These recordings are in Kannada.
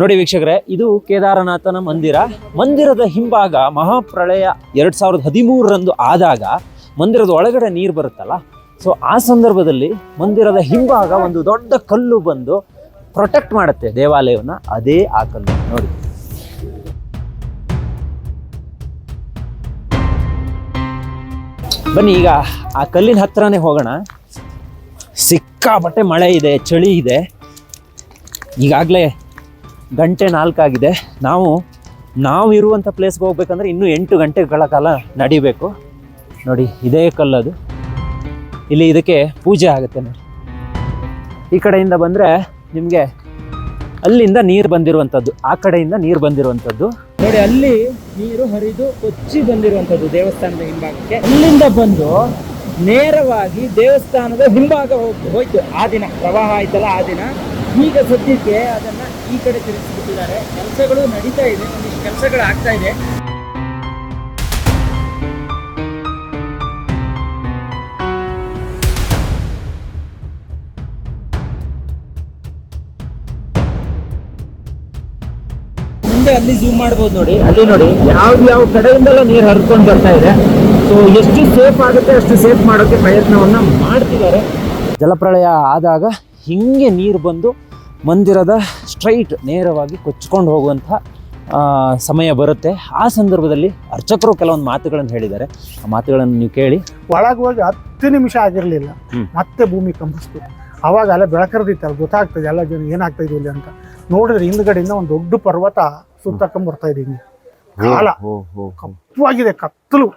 ನೋಡಿ ವೀಕ್ಷಕರೇ, ಇದು ಕೇದಾರನಾಥನ ಮಂದಿರ. ಮಂದಿರದ ಹಿಂಭಾಗ ಮಹಾಪ್ರಳಯ ಎರಡು ಸಾವಿರದ ಹದಿಮೂರರಂದು ಆದಾಗ ಮಂದಿರದ ಒಳಗಡೆ ನೀರು ಬರುತ್ತಲ್ಲ? ಸೊ ಆ ಸಂದರ್ಭದಲ್ಲಿ ಮಂದಿರದ ಹಿಂಭಾಗ ಒಂದು ದೊಡ್ಡ ಕಲ್ಲು ಬಂದು ಪ್ರೊಟೆಕ್ಟ್ ಮಾಡುತ್ತೆ ದೇವಾಲಯವನ್ನ, ಅದೇ ಆ ಕಲ್ಲು. ನೋಡಿ. ಬನ್ನಿ, ಈಗ ಆ ಕಲ್ಲಿನ ಹತ್ರನೇ ಹೋಗೋಣ. ಸಿಕ್ಕಾಪಟ್ಟೆ ಮಳೆ ಇದೆ, ಚಳಿ ಇದೆ. ಈಗಾಗಲೇ ಗಂಟೆ ನಾಲ್ಕಾಗಿದೆ. ನಾವು ನಾವು ಇರುವಂಥ ಪ್ಲೇಸ್ಗೆ ಹೋಗ್ಬೇಕಂದ್ರೆ ಇನ್ನೂ ಎಂಟು ಗಂಟೆಗಳ ಕಾಲ ನಡಿಬೇಕು. ನೋಡಿ, ಇದೇ ಕಲ್ಲದು. ಇಲ್ಲಿ ಇದಕ್ಕೆ ಪೂಜೆ ಆಗುತ್ತೆ ನೋಡಿ. ಈ ಕಡೆಯಿಂದ ಬಂದರೆ ನಿಮಗೆ ಅಲ್ಲಿಂದ ನೀರು ಬಂದಿರುವಂಥದ್ದು, ಆ ಕಡೆಯಿಂದ ನೀರು ಬಂದಿರುವಂಥದ್ದು. ನೋಡಿ, ಅಲ್ಲಿ ನೀರು ಹರಿದು ಕೊಚ್ಚಿ ಬಂದಿರುವಂಥದ್ದು ದೇವಸ್ಥಾನದ ಹಿಂಭಾಗಕ್ಕೆ. ಅಲ್ಲಿಂದ ಬಂದು ನೇರವಾಗಿ ದೇವಸ್ಥಾನದ ಹಿಂಭಾಗ ಹೋಗ್ತು ಹೋಯ್ತು. ಆ ದಿನ ಪ್ರವಾಹ ಆಯ್ತಲ್ಲ ಆ ದಿನ. ಈಗ ಸದ್ಯಕ್ಕೆ ಅದನ್ನ ಈ ಕಡೆ ತಿರುಗಿಸ್ಬಿಟ್ಟಿದ್ದಾರೆ. ಕೆಲಸಗಳು ನಡೀತಾ ಇದೆ, ಒಂದಿಷ್ಟು ಕೆಲಸಗಳು ಆಗ್ತಾ ಇದೆ. ಮುಂದೆ ಅಲ್ಲಿ ಜೂಮ್ ಮಾಡ್ಬೋದು ನೋಡಿ. ಅಲ್ಲಿ ನೋಡಿ, ಯಾವ ಯಾವ ಕಡೆಯಿಂದಲೂ ನೀರು ಹರಿದುಕೊಂಡು ಬರ್ತಾ ಇದೆ. ಸೊ ಎಷ್ಟು ಸೇಫ್ ಆಗುತ್ತೆ, ಅಷ್ಟು ಸೇಫ್ ಮಾಡೋಕ್ಕೆ ಪ್ರಯತ್ನವನ್ನ ಮಾಡ್ತಿದ್ದಾರೆ. ಜಲಪ್ರಳಯ ಆದಾಗ ಹಿಂಗೆ ನೀರು ಬಂದು ಮಂದಿರದ ಸ್ಟ್ರೈಟ್ ನೇರವಾಗಿ ಕೊಚ್ಕೊಂಡು ಹೋಗುವಂಥ ಸಮಯ ಬರುತ್ತೆ. ಆ ಸಂದರ್ಭದಲ್ಲಿ ಅರ್ಚಕರು ಕೆಲವೊಂದು ಮಾತುಗಳನ್ನು ಹೇಳಿದ್ದಾರೆ. ಆ ಮಾತುಗಳನ್ನು ನೀವು ಕೇಳಿ. ಒಳಗೆ ಹೋಗಿ ಹತ್ತು ನಿಮಿಷ ಆಗಿರಲಿಲ್ಲ. ಮತ್ತೆ ಭೂಮಿ ಕಂಪಿಸ್ತು. ಅವಾಗ ಅಲ್ಲ ಬೆಳಕರ್ದಿತ್ತಲ್ಲ ಗೊತ್ತಾಗ್ತದೆ ಎಲ್ಲ ಜನ ಏನಾಗ್ತಾ ಇಲ್ಲಿ ಅಂತ. ನೋಡಿದ್ರೆ ಹಿಂದ್ಗಡೆಯಿಂದ ಒಂದು ದೊಡ್ಡ ಪರ್ವತ ಸುತ್ತಾಕೊಂಡು ಬರ್ತಾ ಇದೆ ಹಿಂಗೆ. ಕಾಲ. ಕಪ್ಪವಾಗಿದೆ ಕತ್ತಲು.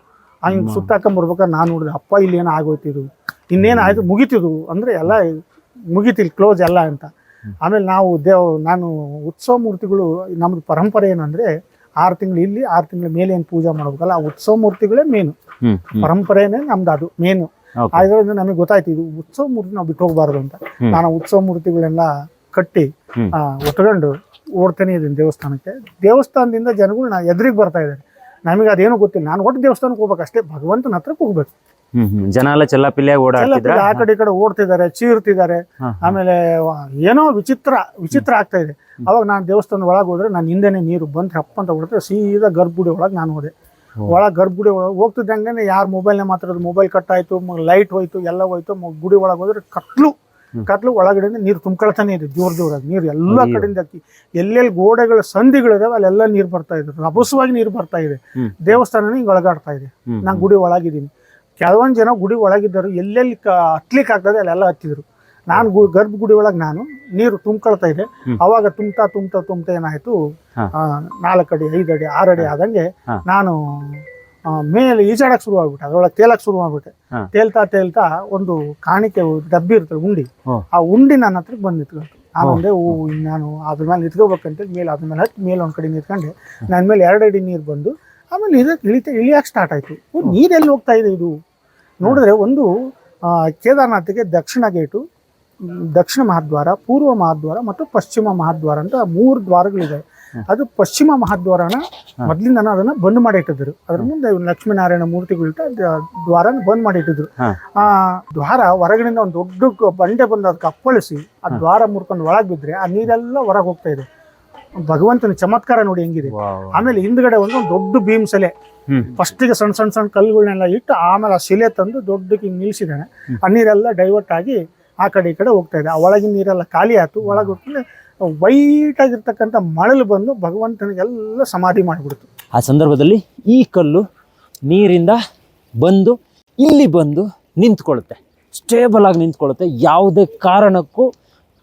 ಹಂಗೆ ಹಿಂಗ್ ಸುತ್ತಾಕೊಂಡ್ ಬರ್ಬೇಕಾದ್ರೆ ನಾನು ನೋಡಿದೆ. ಅಪ್ಪ ಇಲ್ಲಿ ಏನೋ ಆಗೋಯ್ತಿದು ಇನ್ನೇನು ಆಯಿತು ಮುಗಿತಿದ್ವು. ಅಂದರೆ ಎಲ್ಲ ಮುಗಿತಿಲ್ ಕ್ಲೋಸ್ ಎಲ್ಲ ಅಂತ. ಆಮೇಲೆ ನಾವು ದೇವ್ ನಾನು ಉತ್ಸವ ಮೂರ್ತಿಗಳು ನಮ್ದು ಪರಂಪರೆ ಏನಂದ್ರೆ ಆರು ತಿಂಗಳು ಇಲ್ಲಿ ಆರು ತಿಂಗಳ ಮೇಲೆ ಏನು ಪೂಜೆ ಮಾಡ್ಬೇಕಲ್ಲ ಆ ಉತ್ಸವ ಮೂರ್ತಿಗಳೇ ಮೇನು ಪರಂಪರೆನೆ ನಮ್ದು ಅದು ಮೇನು ಆದ್ರಿಂದ ನಮಗೆ ಗೊತ್ತಾಯ್ತು ಇದು ಉತ್ಸವ ಮೂರ್ತಿ ನಾವು ಬಿಟ್ಟು ಹೋಗ್ಬಾರ್ದು ಅಂತ. ನಾನು ಉತ್ಸವ ಮೂರ್ತಿಗಳೆಲ್ಲ ಕಟ್ಟಿ ಒಟ್ಕೊಂಡು ಓಡ್ತಾನೆ ಇದ್ದೀನಿ ದೇವಸ್ಥಾನಕ್ಕೆ. ದೇವಸ್ಥಾನದಿಂದ ಜನಗಳು ನಾ ಎದುರಿಗೆ ಬರ್ತಾ ಇದ್ದಾರೆ. ನಮಗೆ ಅದೇನು ಗೊತ್ತಿಲ್ಲ. ನಾನು ಒಟ್ಟು ದೇವಸ್ಥಾನಕ್ಕೆ ಹೋಗ್ಬೇಕು ಅಷ್ಟೇ ಭಗವಂತನ ಹತ್ರಕ್ಕೆ ಹೋಗ್ಬೇಕು. ಜನ ಎಲ್ಲ ಚೆಲ್ಲಾಪಿಲ್ಲಿಯಾಗಿ ಓಡಾಡ್ತಿದ್ರು? ಆ ಕಡೆ ಈ ಕಡೆ ಓಡ್ತಿದ್ದಾರೆ ಚೀರ್ತಿದ್ದಾರೆ. ಆಮೇಲೆ ಏನೋ ವಿಚಿತ್ರ ವಿಚಿತ್ರ ಆಗ್ತಾ ಇದೆ. ಅವಾಗ ನಾನು ದೇವಸ್ಥಾನದ ಒಳಗೆ ಹೋದ್ರೆ ನಾನು ಹಿಂದೆನೆ ನೀರು ಬಂದ್ರೆ ಹಪ್ಪ ಅಂತ ಹೊಡ್ತಾರೆ ಸೀದಾ ಗರ್ಭಗುಡಿ ಒಳಗೆ ನಾನು ಹೋದೆ. ಒಳಗೆ ಗರ್ಭಗುಡಿ ಒಳಗೆ ಹೋಗ್ತಿದ್ದಂಗೆ ಯಾರು ಮೊಬೈಲ್ನ ಮಾತಾಡೋದು ಮೊಬೈಲ್ ಕಟ್ ಆಯ್ತು ಲೈಟ್ ಹೋಯ್ತು ಎಲ್ಲ ಹೋಯ್ತು ಗುಡಿ ಒಳಗೆ ಹೋದ್ರೆ ಕತ್ಲು. ಕತ್ಲು ಒಳಗಡೆ ನೀರು ತುಂಬ್ಕೊಳ್ತಾನೆ ಇದೆ ಜೋರ್ ಜೋರಾಗಿ ನೀರು ಎಲ್ಲ. ಕಡೆಯಿಂದ ಅಕ್ಕಿ. ಎಲ್ಲೆಲ್ಲಿ ಗೋಡೆಗಳ ಸಂಧಿಗಳಿದಾವೆ ಅಲ್ಲೆಲ್ಲ ನೀರು ಬರ್ತಾ ಇದೆ ರಭಸವಾಗಿ ನೀರು ಬರ್ತಾ ಇದೆ. ದೇವಸ್ಥಾನನೇ ದೇವಸ್ಥಾನ ಹಿಂಗೆ ಒಳಗಾಡ್ತಾ ಇದೆ. ನಾನು ಗುಡಿ ಒಳಗಿದ್ದೀನಿ. ಕೆಲವೊಂದು ಜನ ಗುಡಿ ಒಳಗಿದ್ದರು ಎಲ್ಲೆಲ್ಲಿ ಕ ಹತ್ಲಿಕ್ಕೆ ಆಗ್ತದೆ ಅಲ್ಲೆಲ್ಲ ಹತ್ತಿದ್ರು. ನಾನು ಗು ಗರ್ಭಗುಡಿ ಒಳಗೆ ನಾನು ನೀರು ತುಂಬ್ಕೊಳ್ತಾ ಇದೆ. ಅವಾಗ ತುಂಬ್ತಾ ತುಂಬ್ತಾ ತುಂಬ್ತಾ ಏನಾಯ್ತು ನಾಲ್ಕಡಿ ಐದಡಿ ಆರಡಿ ಅಡಿ ಐದು ಅಡಿ ಆರು ಅಡಿ ಆದಂಗೆ ನಾನು ಮೇಲೆ ಈಜಾಡಕ್ಕೆ ಶುರು ಆಗ್ಬಿಟ್ಟೆ. ಅದ್ರೊಳಗೆ ತೇಲಕ್ಕೆ ಶುರು ಆಗ್ಬಿಟ್ಟೆ. ತೇಲ್ತಾ ತೇಲ್ತಾ ಒಂದು ಕಾಣಿಕೆ ಡಬ್ಬಿ ಇರ್ತದೆ ಉಂಡಿ. ಆ ಉಂಡಿ ನನ್ನ ಹತ್ರ ಬಂದಿತ್ತು. ಆಮೇಲೆ ನಾನು. ಒಂದೇ ಓ ನಾನು ಅದ್ರ ಮೇಲೆ ನಿಂತ್ಕೋಬೇಕಂತ ಮೇಲೆ ಅದ್ರ ಮೇಲೆ ಹತ್ತಿ ಮೇಲೆ ಒಂದು ಕಡೆ ನಿಂತ್ಕೊಂಡೆ. ನನ್ನ ಮೇಲೆ ಎರಡು ಅಡಿ ನೀರು ಬಂದು ಆಮೇಲೆ ಇದಕ್ಕೆ ಇಳಿತ ಇಳಿಯಕ್ಕೆ ಸ್ಟಾರ್ಟ್ ಆಯಿತು. ನೀರೆಲ್ಲಿ ಹೋಗ್ತಾ ಇದೆ ಇದು? ನೋಡಿದ್ರೆ ಒಂದು ಕೇದಾರ್ನಾಥ್ಗೆ ದಕ್ಷಿಣ ಗೇಟು ದಕ್ಷಿಣ ಮಹಾದ್ವಾರ ಪೂರ್ವ ಮಹಾದ್ವಾರ ಮತ್ತು ಪಶ್ಚಿಮ ಮಹಾದ್ವಾರ ಅಂತ ಮೂರು ದ್ವಾರಗಳಿದೆ ಅದು ಪಶ್ಚಿಮ ಮಹಾದ್ವಾರನ ಮೊದಲಿಂದ ಅದನ್ನ ಬಂದ್ ಮಾಡಿ ಇಟ್ಟಿದ್ರು ಅದ್ರ ಮುಂದೆ ಲಕ್ಷ್ಮೀನಾರಾಯಣ ಮೂರ್ತಿಗಳಿಟ್ಟ ದ್ವಾರನ ಬಂದ್ ಮಾಡಿ ಇಟ್ಟಿದ್ರು. ಆ ದ್ವಾರ ಹೊರಗಡೆಯಿಂದ ಒಂದು ದೊಡ್ಡ ಬಂಡೆ ಬಂದು ಅದಕ್ಕೆ ಅಪ್ಪಳಿಸಿ ಆ ದ್ವಾರ ಮುರ್ಕೊಂಡು ಒಳಗೆ ಬಿದ್ರೆ ಆ ನೀರೆಲ್ಲ ಹೊರಗೆ ಹೋಗ್ತಾ ಇದೆ. ಭಗವಂತನ ಚಮತ್ಕಾರ ನೋಡಿ ಹೆಂಗಿದೆ. ಆಮೇಲೆ ಹಿಂದ್ಗಡೆ ಒಂದು ದೊಡ್ಡ ಭೀಮ್ ಸೆಲೆ. ಫಸ್ಟಿಗೆ ಸಣ್ಣ ಸಣ್ಣ ಸಣ್ಣ ಕಲ್ಲುಗಳನ್ನೆಲ್ಲ ಇಟ್ಟು ಆಮೇಲೆ ಆ ಶಿಲೆ ತಂದು ದೊಡ್ಡಕ್ಕೆ ಹಿಂಗೆ ನಿಲ್ಸಿದ್ದಾನೆ. ಆ ನೀರೆಲ್ಲ ಡೈವರ್ಟ್ ಆಗಿ ಆ ಕಡೆ ಈ ಕಡೆ ಹೋಗ್ತಾ ಇದೆ. ಆ ಒಳಗಿನ ನೀರೆಲ್ಲ ಖಾಲಿ ಆಯ್ತು. ಒಳಗೆ ಹೋಗ್ತದೆ ವೈಟ್ ಆಗಿರ್ತಕ್ಕಂಥ ಮಳಲು ಬಂದು ಭಗವಂತನಿಗೆಲ್ಲ ಸಮಾಧಿ ಮಾಡಿಬಿಡ್ತು. ಆ ಸಂದರ್ಭದಲ್ಲಿ ಈ ಕಲ್ಲು ನೀರಿಂದ ಬಂದು ಇಲ್ಲಿ ಬಂದು ನಿಂತ್ಕೊಳ್ಳುತ್ತೆ. ಸ್ಟೇಬಲ್ ಆಗಿ ನಿಂತ್ಕೊಳ್ಳುತ್ತೆ. ಯಾವುದೇ ಕಾರಣಕ್ಕೂ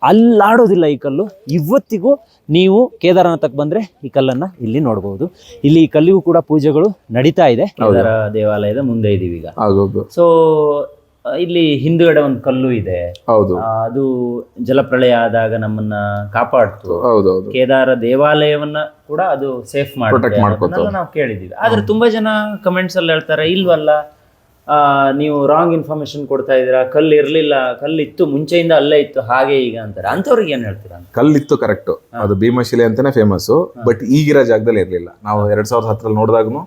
ಅಲ್ಲಾಡೋದಿಲ್ಲ ಈ ಕಲ್ಲು. ಇವತ್ತಿಗೂ ನೀವು ಕೇದಾರನಾಥಕ್ಕೆ ಬಂದರೆ ಈ ಕಲ್ಲನ್ನು ಇಲ್ಲಿ ನೋಡ್ಬೋದು. ಇಲ್ಲಿ ಈ ಕಲ್ಲಿಗೂ ಕೂಡ ಪೂಜೆಗಳು ನಡೀತಾ ಇದೆ. ಕೇದಾರ ದೇವಾಲಯದ ಮುಂದೆ ಇದೀವಿ ಈಗ. ಸೊ ಇಲ್ಲಿ ಹಿಂದುಗಡೆ ಒಂದು ಕಲ್ಲು ಇದೆ. ಹೌದು. ಆ, ಅದು ಜಲಪ್ರಳಯ ಆದಾಗ ನಮ್ಮನ್ನ ಕಾಪಾಡ್ತು. ಹೌದೌದು. ಕೇದಾರ ದೇವಾಲಯವನ್ನ ಕೂಡ ಅದು ಸೇಫ್ Protect ಮಾಡ್ಕೊತು. ನಾವು ಕೇಳಿದೀವಿ. ಆದ್ರೆ ತುಂಬಾ ಜನ ಕಮೆಂಟ್ಸ್ ಅಲ್ಲಿ ಹೇಳ್ತಾರೆ ಇಲ್ವಲ್ಲ? ನೀವು ರಾಂಗ್ ಇನ್ಫಾರ್ಮೇಶನ್ ಕೊಡ್ತಾ ಇದ್ದೀರಾ? ಕಲ್ಲು ಇರಲಿಲ್ಲ ಕಲ್ಲು ಇತ್ತು ಮುಂಚೆಯಿಂದ ಅಲ್ಲೇ ಇತ್ತು ಹಾಗೆ ಈಗ ಅಂತಾರೆ. ಅಂಥವ್ರಿಗೆ ಏನು ಹೇಳ್ತೀರಾ? ಕಲ್ಲಿತ್ತು ಕರೆಕ್ಟು ಅದು ಭೀಮಶಿಲೆ ಅಂತಾನೆ ಫೇಮಸ್ಸು ಬಟ್ ಈಗಿರೋ ಜಾಗದಲ್ಲಿ ಇರಲಿಲ್ಲ. ನಾವು ಎರಡ್ ಸಾವಿರದ ಹತ್ತರಲ್ಲಿ ನೋಡಿದಾಗೂ.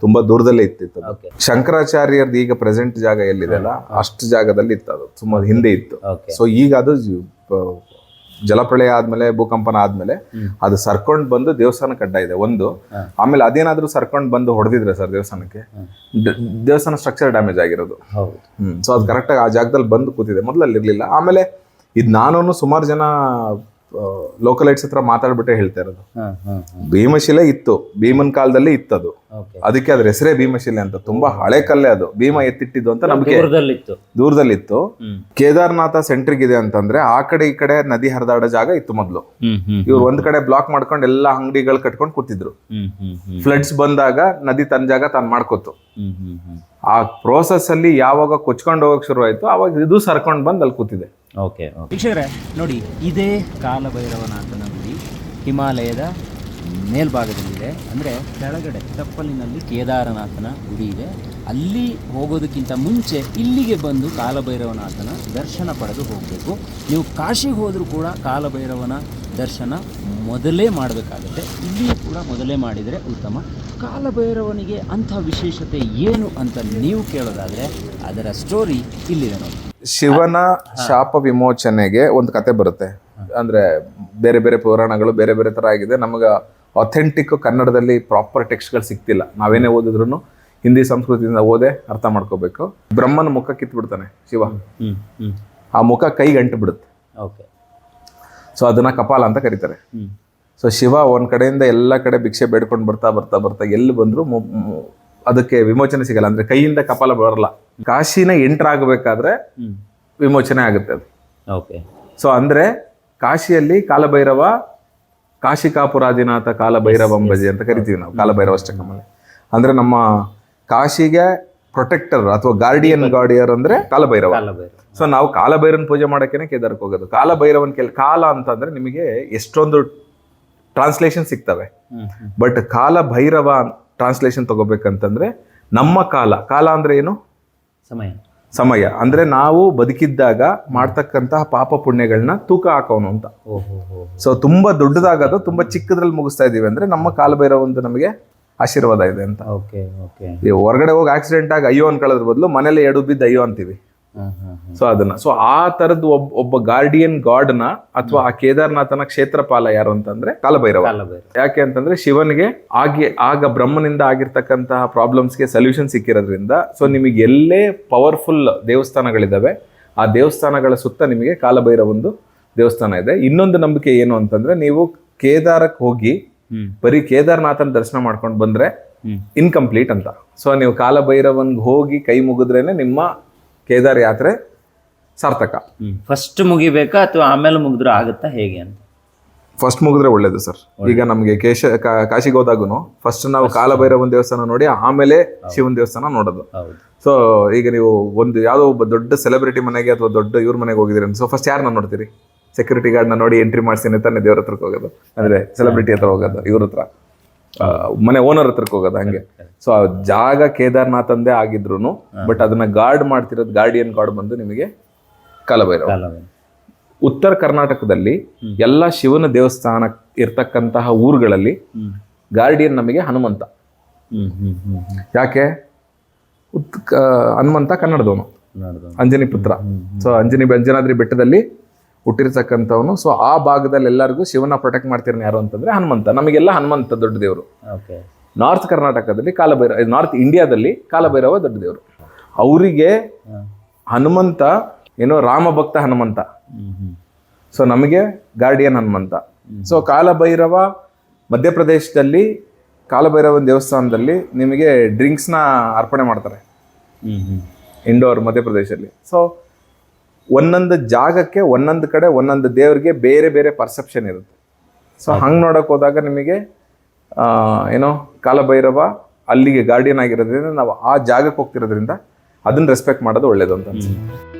ತುಂಬಾ ದೂರದಲ್ಲೇ ಇತ್ತಿತ್ತು. ಶಂಕರಾಚಾರ್ಯರ್ದು ಈಗ ಪ್ರೆಸೆಂಟ್ ಜಾಗ ಎಲ್ಲಿದೆ ಅಲ್ಲ? ಅಷ್ಟು ಜಾಗದಲ್ಲಿ ಇತ್ತು ಅದು. ತುಂಬಾ ಹಿಂದೆ ಇತ್ತು. ಸೊ ಈಗ ಅದು ಜಲಪ್ರಳಯ ಆದ್ಮೇಲೆ ಭೂಕಂಪನ ಆದ್ಮೇಲೆ ಅದು ಸರ್ಕೊಂಡ್ ಬಂದು ದೇವಸ್ಥಾನ ಕಡ್ಡ ಇದೆ ಒಂದು. ಆಮೇಲೆ ಅದೇನಾದ್ರೂ ಸರ್ಕೊಂಡ್ ಬಂದು ಹೊಡೆದಿದ್ರೆ ಸರ್ ದೇವಸ್ಥಾನಕ್ಕೆ? ದೇವಸ್ಥಾನ ಸ್ಟ್ರಕ್ಚರ್ ಡ್ಯಾಮೇಜ್ ಆಗಿರೋದು. ಸೊ ಅದು ಕರೆಕ್ಟಾಗಿ ಆ ಜಾಗದಲ್ಲಿ ಬಂದು ಕೂತಿದೆ ಮೊದಲು ಇರಲಿಲ್ಲ. ಇರ್ಲಿಲ್ಲ ಆಮೇಲೆ ಇದು ನಾನು ಸುಮಾರು ಜನ ಲೋಕಲೈಟ್ಸ್ ಹತ್ರ ಮಾತಾಡ್ಬಿಟ್ಟೆ ಹೇಳ್ತಾ ಇರೋದು. ಭೀಮಶಿಲೆ ಇತ್ತು. ಭೀಮನ್ ಕಾಲದಲ್ಲಿ ಇತ್ತದು. ಓಕೆ ಅದಕ್ಕೆ ಅದ್ರ ಹೆಸರೇ ಭೀಮಶಿಲೆ ಅಂತ. ತುಂಬಾ ಹಳೆ ಕಲ್ಲೆ ಅದು. ಭೀಮ ಎತ್ತಿಟ್ಟಿದ್ದು ಅಂತ ನಮ್ಗೆ ದೂರದಲ್ಲಿತ್ತು. ದೂರದಲ್ಲಿತ್ತು. ಹ್ಮ್. ಕೇದಾರ್ನಾಥ ಸೆಂಟ್ರಿಗೆ ಇದೆ ಅಂತಂದ್ರೆ ಆ ಕಡೆ ಈ ಕಡೆ ನದಿ ಹರಿದಾಡೋ ಜಾಗ ಇತ್ತು ಮೊದಲು. ಇವ್ರು ಒಂದ್ ಕಡೆ ಬ್ಲಾಕ್ ಮಾಡ್ಕೊಂಡು ಎಲ್ಲಾ ಅಂಗಡಿಗಳು ಕಟ್ಕೊಂಡು ಕೂತಿದ್ರು. ಫ್ಲಡ್ಸ್ ಬಂದಾಗ ನದಿ ತನ್ನ ಜಾಗ ತಾನು ಮಾಡ್ಕೋತು ಆ ಪ್ರೋಸೆಸ್ ಅಲ್ಲಿ ಯಾವಾಗ ಕೊಚ್ಕೊಂಡು ಹೋಗಕ್ ಶುರು ಆಯ್ತು ಅವಾಗ ಇದು ಸರ್ಕೊಂಡ್ ಬಂದು ಅಲ್ಲಿ ಕೂತಿದೆ. ಓಕೆ ವೀಕ್ಷಕರೇ, ನೋಡಿ, ಇದೇ ಕಾಲಭೈರವನಾಥನ ಗುಡಿ ಹಿಮಾಲಯದ ಮೇಲ್ಭಾಗದಲ್ಲಿದೆ. ಅಂದರೆ ಕೆಳಗಡೆ, ತಪ್ಪಲಿನಲ್ಲಿ ಕೇದಾರನಾಥನ ಗುಡಿ ಇದೆ. ಅಲ್ಲಿ ಹೋಗೋದಕ್ಕಿಂತ ಮುಂಚೆ ಇಲ್ಲಿಗೆ ಬಂದು ಕಾಲಭೈರವನಾಥನ ದರ್ಶನ ಪಡೆದು ಹೋಗಬೇಕು. ನೀವು ಕಾಶಿಗೆ ಹೋದರೂ ಕೂಡ ಕಾಲಭೈರವನ ದರ್ಶನ ಮೊದಲೇ ಮಾಡಬೇಕಾಗುತ್ತೆ. ಇಲ್ಲಿಯೂ ಕೂಡ ಮೊದಲೇ ಮಾಡಿದರೆ ಉತ್ತಮ. ಕಾಲಭೈರವನಿಗೆ ಅಂಥ ವಿಶೇಷತೆ ಏನು ಅಂತ ನೀವು ಕೇಳೋದಾದರೆ, ಅದರ ಸ್ಟೋರಿ ಇಲ್ಲಿದೆ ನೋಡಿ. ಶಿವನ ಶಾಪ ವಿಮೋಚನೆಗೆ ಒಂದು ಕತೆ ಬರುತ್ತೆ. ಅಂದ್ರೆ ಬೇರೆ ಬೇರೆ ಪುರಾಣಗಳು ಬೇರೆ ಬೇರೆ ತರ ಆಗಿದೆ. ನಮಗೆ ಅಥೆಂಟಿಕ್ ಕನ್ನಡದಲ್ಲಿ ಪ್ರಾಪರ್ ಟೆಕ್ಸ್ಟ್ಗಳು ಸಿಗ್ತಿಲ್ಲ ನಾವೇನೇ ಓದಿದ್ರು ಹಿಂದಿ ಸಂಸ್ಕೃತಿಯಿಂದ ಓದೆ ಅರ್ಥ ಮಾಡ್ಕೋಬೇಕು. ಬ್ರಹ್ಮನ ಮುಖ ಕಿತ್ಬಿಡ್ತಾನೆ ಶಿವ. ಆ ಮುಖ ಕೈ ಗಂಟು ಬಿಡುತ್ತೆ. ಓಕೆ. ಸೊ ಅದನ್ನ ಕಪಾಲ ಅಂತ ಕರೀತಾರೆ. ಸೊ ಶಿವ ಒಂದ್ ಕಡೆಯಿಂದ ಎಲ್ಲ ಕಡೆ ಭಿಕ್ಷೆ ಬೇಡ್ಕೊಂಡು ಬರ್ತಾ ಬರ್ತಾ ಬರ್ತಾ ಎಲ್ಲಿ ಬಂದ್ರು ಅದಕ್ಕೆ ವಿಮೋಚನೆ ಸಿಗಲ್ಲ. ಅಂದ್ರೆ ಕೈಯಿಂದ ಕಪಾಲ ಬರಲ್ಲ. ಕಾಶಿನ ಎಂಟರ್ ಆಗಬೇಕಾದ್ರೆ ವಿಮೋಚನೆ ಆಗುತ್ತೆ ಅದು. ಓಕೆ. ಸೊ ಅಂದ್ರೆ ಕಾಶಿಯಲ್ಲಿ ಕಾಲಭೈರವ ಕಾಶಿಕಾಪುರಾದಿನಾಥ ಕಾಲಭೈರವಂಬಜಿ ಅಂತ ಕರಿತೀವಿ ನಾವು ಕಾಲಭೈರವ ಅಷ್ಟಕಮಲ್ಲಿ ಅಂದ್ರೆ ನಮ್ಮ ಕಾಶಿಗೆ ಪ್ರೊಟೆಕ್ಟರ್ ಅಥವಾ ಗಾರ್ಡಿಯನ್ ಗಾರ್ಡಿಯರ್ ಅಂದ್ರೆ ಕಾಲಭೈರವ. ಕಾಲಭೈರವ. ಸೊ ನಾವು ಕಾಲಭೈರವನ್ ಪೂಜೆ ಮಾಡೋಕೆ ಕೇದಾರಕ್ಕೆ ಹೋಗೋದು. ಕಾಲಭೈರವನ್ ಕೆಲ ಕಾಲ ಅಂತಂದ್ರೆ ನಿಮಗೆ ಎಷ್ಟೊಂದು ಟ್ರಾನ್ಸ್ಲೇಷನ್ ಸಿಗ್ತವೆ. ಬಟ್ ಕಾಲ ಭೈರವ ಟ್ರಾನ್ಸ್ಲೇಷನ್ ತಗೋಬೇಕಂತಂದ್ರೆ ನಮ್ಮ ಕಾಲ ಕಾಲ ಅಂದ್ರೆ ಏನು? ಸಮಯ. ಸಮಯ. ಅಂದ್ರೆ ನಾವು ಬದುಕಿದ್ದಾಗ ಮಾಡ್ತಕ್ಕಂತಹ ಪಾಪ ಪುಣ್ಯಗಳನ್ನ ತೂಕ ಹಾಕೋನು ಅಂತ. ಸೊ ತುಂಬಾ ದೊಡ್ಡದಾಗೋದು ತುಂಬಾ ಚಿಕ್ಕದ್ರಲ್ಲಿ ಮುಗಿಸ್ತಾ ಇದೀವಿ ಅಂದ್ರೆ ನಮ್ಮ ಕಾಲಭೈರವ ಒಂದು ನಮಗೆ ಆಶೀರ್ವಾದ ಇದೆ ಅಂತ. ಓಕೆ ಓಕೆ ಈ ಹೊರಗಡೆ ಹೋಗಿ ಆಕ್ಸಿಡೆಂಟ್ ಆಗಿ ಅಯ್ಯೋ ಅನ್ಕೊಳ್ಳೋದ್ರ ಬದಲು ಮನೇಲಿ ಎಡು ಬಿದ್ದು ಅಯ್ಯೋ ಅಂತೀವಿ. ಸೊ ಅದನ್ನ. ಸೊ ಆ ತರದ್ ಒಬ್ಬ ಒಬ್ಬ ಗಾರ್ಡಿಯನ್ ಗಾಡ್ನ ಅಥವಾ ಆ ಕೇದಾರ್ನಾಥನ ಕ್ಷೇತ್ರಪಾಲ ಯಾರು ಅಂತಂದ್ರೆ ಕಾಲಭೈರವ. ಯಾಕೆ ಅಂತಂದ್ರೆ ಶಿವನಿಗೆ ಆಗಿ ಆಗ ಬ್ರಹ್ಮನಿಂದ ಆಗಿರ್ತಕ್ಕಂತಹ ಪ್ರಾಬ್ಲಮ್ಸ್ಗೆ ಸೊಲ್ಯೂಷನ್ ಸಿಕ್ಕಿರೋದ್ರಿಂದ ಸೊ ನಿಮಗೆ ಎಲ್ಲೇ ಪವರ್ಫುಲ್ ದೇವಸ್ಥಾನಗಳಿದಾವೆ ಆ ದೇವಸ್ಥಾನಗಳ ಸುತ್ತ ನಿಮಗೆ ಕಾಲಭೈರವ ಒಂದು ದೇವಸ್ಥಾನ ಇದೆ. ಇನ್ನೊಂದು ನಂಬಿಕೆ ಏನು ಅಂತಂದ್ರೆ ನೀವು ಕೇದಾರಕ್ಕೆ ಹೋಗಿ ಬರೀ ಕೇದಾರ್ನಾಥನ್ ದರ್ಶನ ಮಾಡ್ಕೊಂಡು ಬಂದ್ರೆ ಇನ್ಕಂಪ್ಲೀಟ್ ಅಂತ. ಸೊ ನೀವು ಕಾಲಭೈರವನ್ಗೆ ಹೋಗಿ ಕೈ ಮುಗಿದ್ರೇನೆ ನಿಮ್ಮ ಕೇದಾರ್ ಯಾತ್ರೆ ಸಾರ್ಥಕ. ಫಸ್ಟ್ ಮುಗಿಬೇಕಾ ಅಥವಾ ಆಮೇಲೆ ಮುಗಿದ್ರೆ ಆಗುತ್ತಾ ಹೇಗೆ ಅಂತ? ಫಸ್ಟ್ ಮುಗಿದ್ರೆ ಒಳ್ಳೇದು ಸರ್ ಈಗ ನಮಗೆ ಕೇಶ ಕಾಶಿಗೆ ಹೋದಾಗೂ ಫಸ್ಟ್ ನಾವು ಕಾಲಭೈರವನ ದೇವಸ್ಥಾನ ನೋಡಿ ಆಮೇಲೆ ಶಿವನ್ ದೇವಸ್ಥಾನ ನೋಡೋದು. ಸೊ ಈಗ ನೀವು ಒಂದು ಯಾವುದೋ ಒಬ್ಬ ದೊಡ್ಡ ಸೆಲೆಬ್ರಿಟಿ ಮನೆಗೆ ಅಥವಾ ದೊಡ್ಡ ಇವ್ರ ಮನೆಗೆ ಹೋಗಿದ್ದೀರಿ ಸೊ ಫಸ್ಟ್ ಯಾರನ್ನ ನೋಡ್ತೀರಿ? ಸೆಕ್ಯೂರಿಟಿ ಗಾರ್ಡ್ನ ನೋಡಿ ಎಂಟ್ರಿ ಮಾಡ್ಸಿ ತಾನೇ ದೇವ್ರ ಹತ್ರಕ್ಕೆ ಹೋಗೋದು. ಅಂದ್ರೆ ಸೆಲೆಬ್ರಿಟಿ ಹತ್ರ ಹೋಗೋದು ಇವ್ರ ಹತ್ರ. ಮನೆ ಓನರ್ ಹತ್ರಕ್ಕೆ ಹೋಗೋದ ಹಂಗೆ. ಸೊ ಆ ಜಾಗ ಕೇದಾರ್ನಾಥ್ ಅಂದೇ ಆಗಿದ್ರು ಬಟ್ ಅದನ್ನ ಗಾರ್ಡ್ ಮಾಡ್ತಿರೋದು ಗಾರ್ಡಿಯನ್ ಗಾರ್ಡ್ ಬಂದು ನಿಮಗೆ ಕಾಲಭೈರವ. ಉತ್ತರ ಕರ್ನಾಟಕದಲ್ಲಿ ಎಲ್ಲ ಶಿವನ ದೇವಸ್ಥಾನ ಇರ್ತಕ್ಕಂತಹ ಊರುಗಳಲ್ಲಿ ಗಾರ್ಡಿಯನ್ ನಮಗೆ ಹನುಮಂತ. ಯಾಕೆ? ಉತ್ ಹನುಮಂತ ಕನ್ನಡದವನು. ನೋಡ್ದು ಅಂಜನಿ ಪುತ್ರ. ಸೊ ಅಂಜನಿ ಅಂಜನಾದ್ರಿ ಬೆಟ್ಟದಲ್ಲಿ ಹುಟ್ಟಿರ್ತಕ್ಕಂಥವನು. ಸೊ ಆ ಭಾಗದಲ್ಲಿ ಎಲ್ಲರಿಗೂ ಶಿವನ ಪ್ರೊಟೆಕ್ಟ್ ಮಾಡ್ತಿರೋ ಯಾರು ಅಂತಂದ್ರೆ ಹನುಮಂತ. ನಮಗೆಲ್ಲ ಹನುಮಂತ ದೊಡ್ಡ ದೇವರು. ಓಕೆ ನಾರ್ತ್ ಕರ್ನಾಟಕದಲ್ಲಿ ಕಾಲಭೈರವ ನಾರ್ತ್ ಇಂಡಿಯಾದಲ್ಲಿ ಕಾಲಭೈರವ ದೊಡ್ಡ ದೇವರು. ಅವರಿಗೆ ಹನುಮಂತ ಏನೋ ರಾಮ ಭಕ್ತ ಹನುಮಂತ. ಸೊ ನಮಗೆ ಗಾರ್ಡಿಯನ್ ಹನುಮಂತ. ಸೊ ಕಾಲಭೈರವ ಮಧ್ಯಪ್ರದೇಶದಲ್ಲಿ ಕಾಲಭೈರವನ ದೇವಸ್ಥಾನದಲ್ಲಿ ನಿಮಗೆ ಡ್ರಿಂಕ್ಸ್ನ ಅರ್ಪಣೆ ಮಾಡ್ತಾರೆ. ಇಂಡೋರ್ ಮಧ್ಯಪ್ರದೇಶದಲ್ಲಿ. ಸೊ ಒಂದೊಂದು ಜಾಗಕ್ಕೆ ಒಂದೊಂದು ಕಡೆ ಒಂದೊಂದು ದೇವರಿಗೆ ಬೇರೆ ಬೇರೆ ಪರ್ಸೆಪ್ಷನ್ ಇರುತ್ತೆ. ಸೊ ಹಂಗೆ ನೋಡೋಕೆ ಹೋದಾಗ ನಿಮಗೆ ಆ, ಏನೋ ಕಾಲಭೈರವ ಅಲ್ಲಿಗೆ ಗಾರ್ಡಿಯನ್ ಆಗಿರೋದ್ರಿಂದ ನಾವು ಆ ಜಾಗಕ್ಕೆ ಹೋಗ್ತಿರೋದ್ರಿಂದ ಅದನ್ನು ರೆಸ್ಪೆಕ್ಟ್ ಮಾಡೋದು ಒಳ್ಳೇದು ಅಂತ ಅನ್ಸುತ್ತೆ.